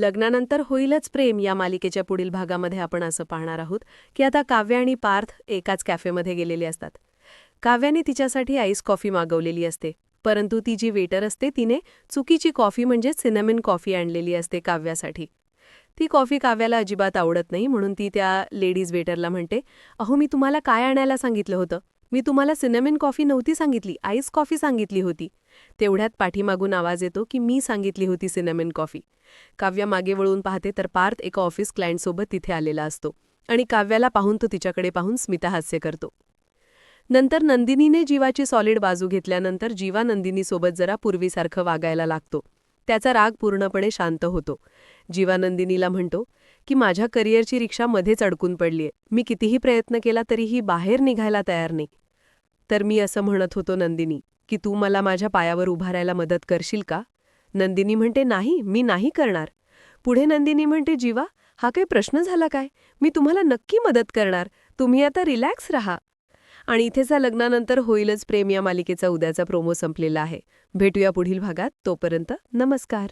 लग्नानंतर होईलच प्रेम या मालिकेच्या पुढील भागामध्ये आपण असं पाहणार आहोत की आता काव्य आणि पार्थ एकाच कॅफेमध्ये गेलेले असतात. काव्याने तिच्यासाठी आईस कॉफी मागवलेली असते परंतु ती जी वेटर असते तिने चुकीची कॉफी म्हणजे सिनेमिन कॉफी आणलेली असते काव्यासाठी. ती कॉफी काव्याला अजिबात आवडत नाही म्हणून ती त्या लेडीज वेटरला म्हणते अहो मी तुम्हाला काय आणायला सांगितलं होतं? मी तुम्हाला सिनेमिन कॉफी नव्हती सांगितली आईस कॉफी सांगितली होती. तेवढ्यात पाठीमागून आवाज येतो की मी सांगितली होती सिनेमेन कॉफी. काव्या मागे वळून पाहते तर पार्थ एका ऑफिस क्लायंटसोबत तिथे आलेला असतो आणि काव्याला पाहून तो तिच्याकडे पाहून स्मिता हास्य करतो. नंतर नंदिनीने जीवाची सॉलिड बाजू घेतल्यानंतर जीवा नंदिनीसोबत जरा पूर्वीसारखं वागायला लागतो. त्याचा राग पूर्णपणे शांत होतो. जीवानंदिनीला म्हणतो की माझ्या करिअरची रिक्षा मध्येच अडकून पडलीय. मी कितीही प्रयत्न केला तरीही बाहेर निघायला तयार नाही. तर मी असं म्हणत होतो नंदिनी. की तू मला माझ्या पायावर उभारायला मदत करशील का? नंदिनी म्हणते नाही मी नाही करणार. पुढे नंदिनी म्हणते जीवा हा काही प्रश्न झाला काय? मी तुम्हाला नक्की मदत करणार. तुम्ही आता रिलॅक्स राहा. आणि इथेचा लग्नानंतर होईलच प्रेम या मालिकेचा उद्याचा प्रोमो संपलेला आहे. भेटूया पुढील भागात. तोपर्यंत नमस्कार.